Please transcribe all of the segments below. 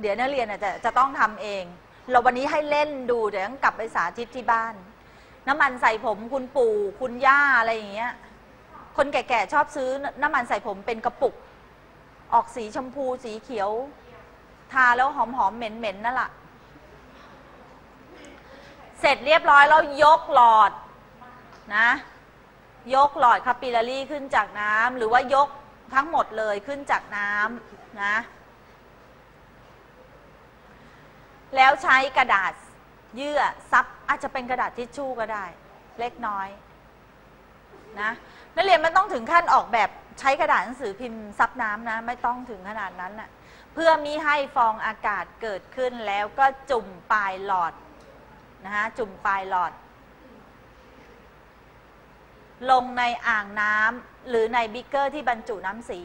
เดี๋ยวนักเรียนจะจะต้องทำเอง เราวันนี้ให้เล่นดูเดี๋ยวต้องกลับไปสาธิตที่บ้าน น้ำมันใส่ผมคุณปู่คุณย่าอะไรอย่างเงี้ย คนแก่ๆชอบซื้อน้ำมันใส่ผมเป็นกระปุก ออกสีชมพูสีเขียว ทาแล้วหอมๆเหม็นๆนั่นแหละเสร็จเรียบร้อยแล้วยกหลอดนะ ยกหลอดคาปิลารี่ขึ้นจากน้ำหรือว่ายกทั้งหมดเลยขึ้นจากน้ำนะ แล้วใช้กระดาษเยื่อซับอาจจะเป็นกระดาษทิชชู่ก็ได้ เล็กน้อยนะนักเรียนไม่ต้องถึงขั้นออกแบบใช้กระดาษหนังสือพิมพ์ซับน้ำนะ ไม่ต้องถึงขนาดนั้นน่ะเพื่อมิให้ฟองอากาศเกิดขึ้นแล้วก็จุ่มปลายหลอดนะฮะจุ่มปลายหลอด ลงในอ่างน้ำหรือในบิ๊กเกอร์ที่บรรจุน้ำสี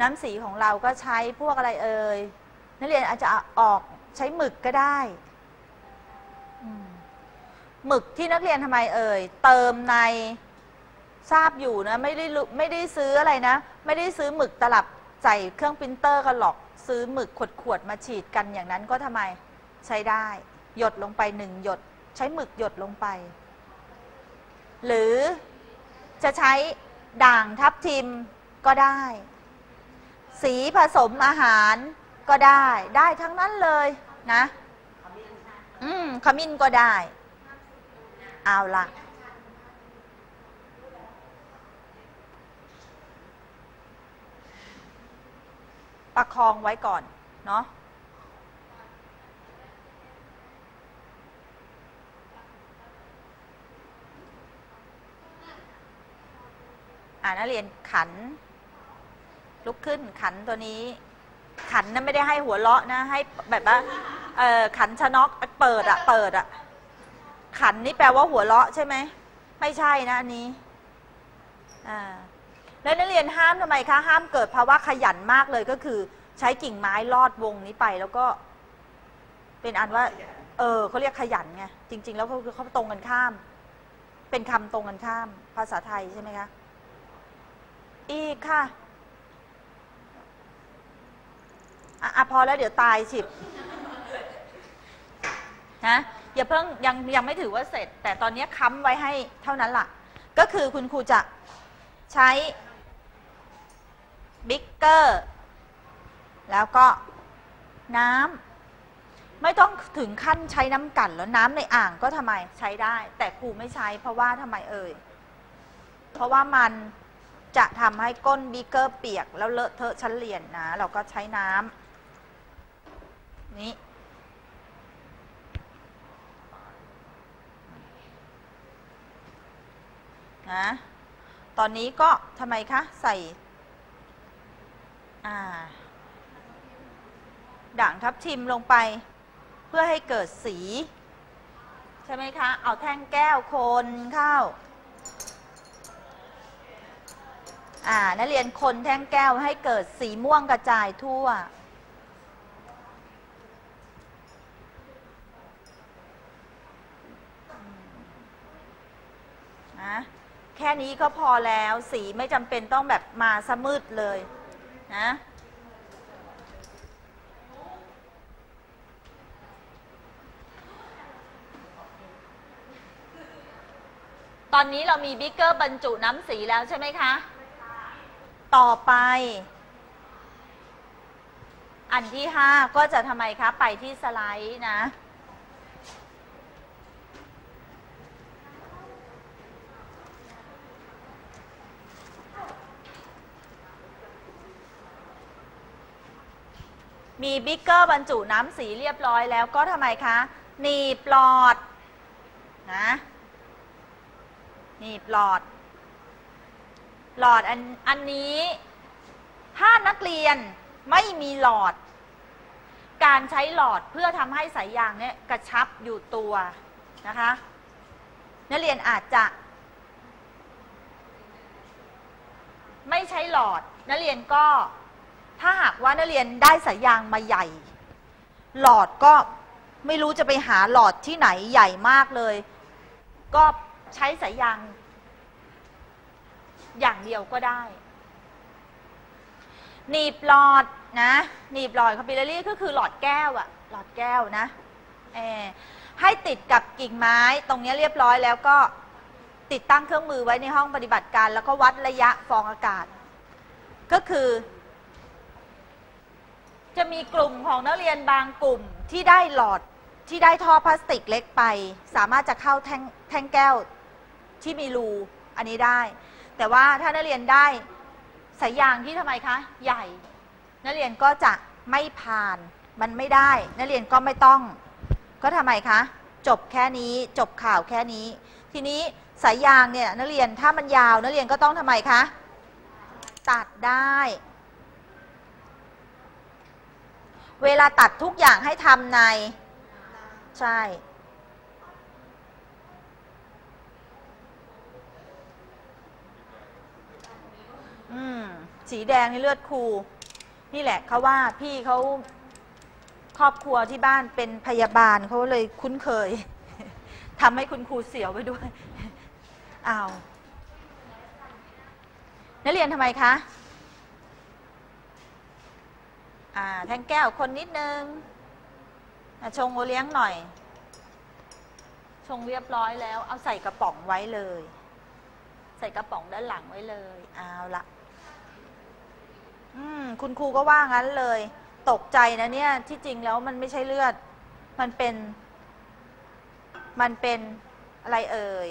น้ำสีของเราก็ใช้พวกอะไรเอ่ยนักเรียนอาจจะออก ใช้หมึกก็ได้หมึกที่นักเรียนทำไมเอ่ย เติมในทราบอยู่นะ ไม่ได้ไม่ได้ซื้ออะไรนะ ไม่ได้ซื้อหมึกตลับใส่เครื่องปรินเตอร์กันหรอกซื้อหมึกขวดๆมาฉีดกันอย่างนั้นก็ทำไมใช้ได้ หยดลงไปหนึ่งหยด ใช้หมึกหยดลงไป หรือจะใช้ด่างทับทิมก็ได้ สีผสมอาหาร ก็ได้ได้ทั้งนั้นเลยนะอืมขมิ้นก็ได้ เอาละประคองไว้ก่อน เนาะอ่านักเรียนขัน ลุกขึ้นขันตัวนี้ ขันนั้นไม่ได้ให้หัวเราะนะ ให้แบบว่าขันชะนอกเปิดอะเปิดอะขันนี่แปลว่าหัวเราะใช่ไหมไม่ใช่นะอันนี้อ่าแล้วนักเรียนห้ามทำไมคะห้ามเกิดภาวะขยันมากเลยก็คือ ใช้กิ่งไม้ลอดวงนี้ไปแล้วก็ เป็นอันว่า เออเขาเรียกขยันไงจริง ๆ แล้วเขาคือเขาตรงกันข้าม เป็นคำตรงกันข้าม ภาษาไทยใช่ไหมคะอีกค่ะ อะพอแล้วเดี๋ยวตายฉิบนะอย่าเพิ่งยังยังไม่ถือว่าเสร็จ แต่ตอนนี้ค้ำไว้ให้เท่านั้นล่ะ ก็คือคุณครูจะใช้บิ๊กเกอร์แล้วก็น้ำไม่ต้องถึงขั้นใช้น้ำกั่นแล้วน้ำในอ่างก็ทำไมใช้ได้ แต่ครูไม่ใช้เพราะว่าทำไมเอ่ยเพราะว่ามันจะทำให้ก้นบิ๊กเกอร์เปียก แล้วเลอะเทอะชั้นเรียนนะ เราก็ใช้น้ำ นี้นะตอนนี้ก็ทำไมคะ ใส่ด่างทับทิมลงไป เพื่อให้เกิดสี ใช่ไหมคะ เอาแท่งแก้วคนเข้าอ่านักเรียนคนแท่งแก้วให้เกิดสีม่วงกระจายทั่ว นะแค่นี้ก็พอแล้วสีไม่จำเป็นต้องแบบมาสมืดเลยนะตอนนี้เรามีบิ๊กเกอร์บรรจุน้ำสีแล้วใช่ไหมคะ ต่อไป อันที่ห้าก็จะทำไมคะ ไปที่สไลด์นะ มีบิ๊กเกอร์บรรจุน้ำสีเรียบร้อยแล้วก็ทำไมคะหนีบหลอดนะหนีบหลอด หลอดอันอันนี้ ถ้านักเรียนไม่มีหลอด การใช้หลอดเพื่อทำให้สายยางเนี่ยกระชับอยู่ตัวนะคะ นักเรียนอาจจะ ไม่ใช้หลอด นักเรียนก็ ถ้าหากว่านักเรียนได้สายยางมาใหญ่ หลอดก็ไม่รู้จะไปหาหลอดที่ไหนใหญ่มากเลย ก็ใช้สายยาง อย่างเดียวก็ได้ หนีบหลอดนะหนีบหลอดคาปิลารีก็คือหลอดแก้วอะหลอดแก้วนะเออให้ติดกับกิ่งไม้ตรงนี้เรียบร้อยแล้วก็ติดตั้งเครื่องมือไว้ในห้องปฏิบัติการ แล้วก็วัดระยะฟองอากาศ ก็คือ จะมีกลุ่มของนักเรียนบางกลุ่มที่ได้หลอดที่ได้ท่อพลาสติกเล็กไป สามารถจะเข้าแท่งแท่งแก้วที่มีรูอันนี้ได้ แต่ว่าถ้านักเรียนได้สายยางที่ทำไมคะ ใหญ่ นักเรียนก็จะไม่ผ่านมันไม่ได้ นักเรียนก็ไม่ต้อง ก็ทำไมคะ จบแค่นี้จบข่าวแค่นี้ ทีนี้สายยางเนี่ยนักเรียนถ้ามันยาวนักเรียนก็ต้องทำไมคะ ตัดได้ เวลาตัดทุกอย่างให้ทำใน ใช่ อืม สีแดงในเลือดครู นี่แหละเขาว่าพี่เขาครอบครัวที่บ้านเป็นพยาบาลเขาเลยคุ้นเคยทำให้คุณครูเสียวไปด้วยอ้าวนักเรียนทำไมคะ อ่าแทงแก้วคนนิดนึงชงโอเลี้ยงหน่อย ชงเรียบร้อยแล้ว เอาใส่กระป๋องไว้เลย ใส่กระป๋องด้านหลังไว้เลยเอาละอืมคุณครูก็ว่างั้นเลย ตกใจนะเนี่ย ที่จริงแล้วมันไม่ใช่เลือด มันเป็น มันเป็นอะไรเอ่ย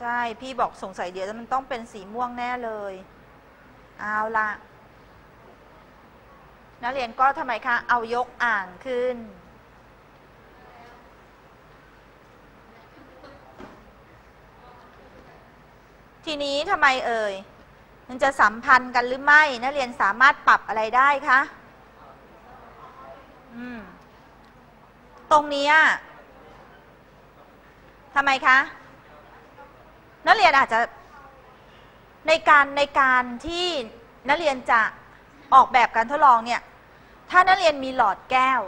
ใช่ พี่บอกสงสัยเดี๋ยวมันต้องเป็นสีม่วงแน่เลย เอาละนักเรียนก็ทำไมคะ เอายกอ่างขึ้น ทีนี้ทำไมเอ่ย มันจะสัมพันธ์กันหรือไม่ นักเรียนสามารถปรับอะไรได้คะอืม ตรงนี้ทำไมคะ นักเรียนอาจจะในการในการที่นักเรียนจะออกแบบการทดลองเนี่ย ถ้านักเรียนมีหลอดแก้ว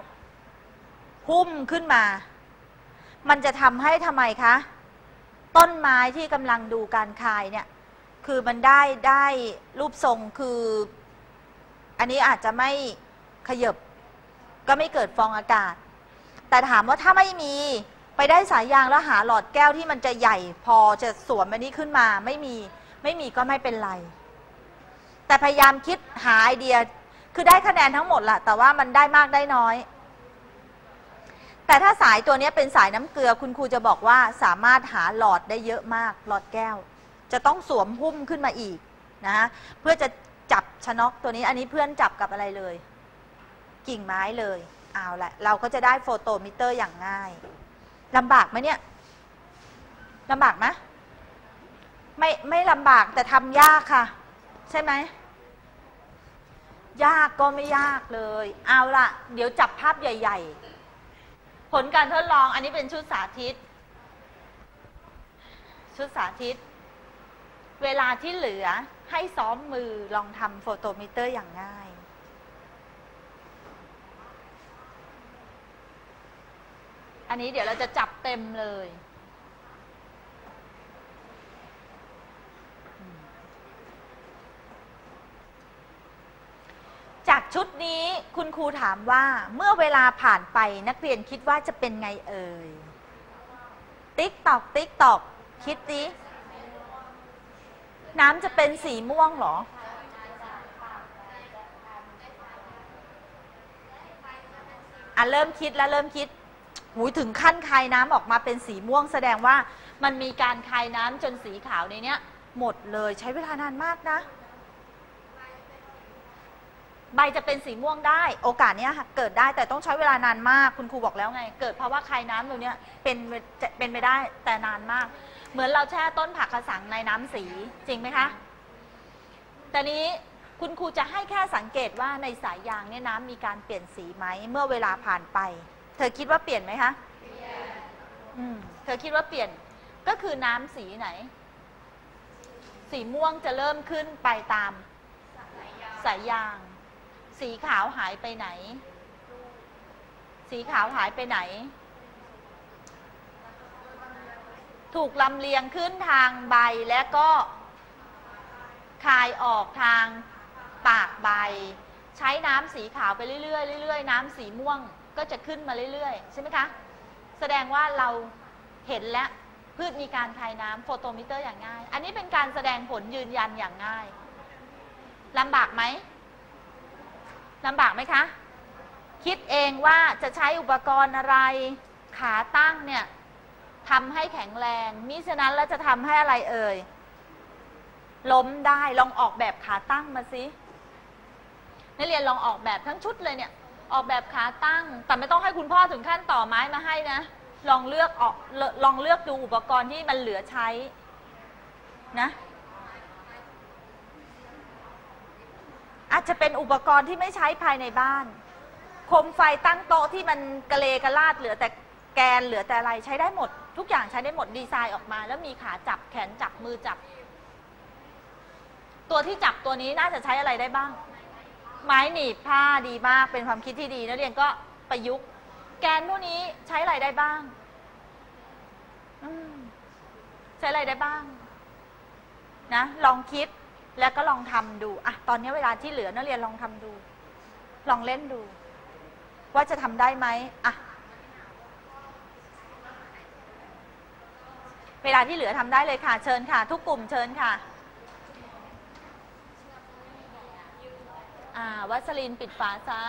หุ้มขึ้นมา มันจะทำให้ทำไมคะ ต้นไม้ที่กำลังดูการคายเนี่ย คือมันได้ได้รูปทรงคือ อันนี้อาจจะไม่ขยบก็ไม่เกิดฟองอากาศ แต่ถามว่าถ้าไม่มี ไปได้สายยางแล้วหาหลอดแก้วที่มันจะใหญ่ พอจะสวมอันนี้ขึ้นมา ไม่มีไม่มีก็ไม่เป็นไร แต่พยายามคิดหาไอเดียคือได้คะแนนทั้งหมดแหละแต่ว่ามันได้มากได้น้อย แต่ถ้าสายตัวนี้เป็นสายน้ำเกลือคุณครูจะบอกว่าสามารถหาหลอดได้เยอะมาก หลอดแก้ว จะต้องสวมหุ้มขึ้นมาอีกนะเพื่อจะจับชนกตัวนี้อันนี้เพื่อนจับกับอะไรเลย กิ่งไม้เลยเอาละเราก็จะได้โฟโตมิเตอร์อย่างง่าย ลำบากไหมเนี่ยลำบากไหมไม่ไม่ลำบากแต่ทำยากค่ะ ใช่ไหมยากก็ไม่ยากเลย เอาละเดี๋ยวจับภาพใหญ่ ๆ ผลการทดลองอันนี้เป็นชุดสาธิต ชุดสาธิต เวลาที่เหลือให้ซ้อมมือลองทำโฟโตมิเตอร์อย่างง่าย อั นนี้เดี๋ยวเราจะจับเต็มเลย จากชุดนี้คุณครูถามว่าเมื่อเวลาผ่านไปนักเรียนคิดว่าจะเป็นไงเอ่ย ติ๊กตอก ติ๊กตอก คิดดิน้ำจะเป็นสีม่วงหรออะเริ่มคิดแล้วเริ่มคิด หูถึงขั้นคายน้ำออกมาเป็นสีม่วง แสดงว่ามันมีการคายน้ำจนสีขาวในเนี้ย หมดเลยใช้เวลานานมากนะ ใบจะเป็นสีม่วงได้ โอกาสเนี้ยเกิดได้แต่ต้องใช้เวลานานมากคุณครูบอกแล้วไง เกิดเพราะว่าคายน้ำตรงเนี้ยเป็นเป็นไปได้แต่นานมาก เหมือนเราแช่ต้นผักกระสังในน้ำสีจริงไหมคะแต่นี้คุณครูจะให้แค่สังเกตว่าในสายยางเนี่ยน้ำมีการเปลี่ยนสีไหมเมื่อเวลาผ่านไป เธอคิดว่าเปลี่ยนไหมคะเปลี่ยนเธอคิดว่าเปลี่ยนก็คือน้ำสีไหน สีม่วงจะเริ่มขึ้นไปตาม สายยาง สีขาวหายไปไหน สีขาวหายไปไหน ถูกลำเลียงขึ้นทางใบและก็คายออกทางปากใบ ใช้น้ำสีขาวไปเรื่อยๆเรื่อยๆน้ำสีม่วง ก็จะขึ้นมาเรื่อยๆ ใช่ไหมคะ แสดงว่าเราเห็นและพืชมีการคายน้ำโฟโตมิเตอร์อย่างง่าย อันนี้เป็นการแสดงผลยืนยันอย่างง่ายลำบากไหมลำบากไหมคะ คิดเองว่าจะใช้อุปกรณ์อะไรขาตั้งเนี่ยทำให้แข็งแรงมิฉะนั้นแล้วจะทำให้อะไรเอ่ยล้มได้ลองออกแบบขาตั้งมาสินักเรียนลองออกแบบทั้งชุดเลยเนี่ย ออกแบบขาตั้ง แต่ไม่ต้องให้คุณพ่อถึงขั้นต่อไม้มาให้นะ ลองเลือกออกลลองเลือกดูอุปกรณ์ที่มันเหลือใช้นะอาจจะเป็นอุปกรณ์ที่ไม่ใช้ภายในบ้านโคมไฟตั้งโต๊ะที่มันกระเลกระลาดเหลือแต่แกนเหลือแต่อะไรใช้ได้หมด ทุกอย่างใช้ได้หมดดีไซน์ออกมา แล้วมีขาจับแขนจับมือจับ ตัวที่จับตัวนี้น่าจะใช้อะไรได้บ้าง ไม้หนีบผ้าดีมากเป็นความคิดที่ดีนักเรียนก็ประยุกต์ แกนพวกนี้ใช้อะไรได้บ้างใช้อะไรได้บ้าง นะ ลองคิดแล้วก็ลองทำดูอะตอนนี้เวลาที่เหลือนักเรียนลองทำดู ลองเล่นดู ว่าจะทำได้ไหมอะเวลาที่เหลือทำได้เลยค่ะ เชิญค่ะ ทุกกลุ่มเชิญค่ะ อ่าวัสลินปิดฝาซะ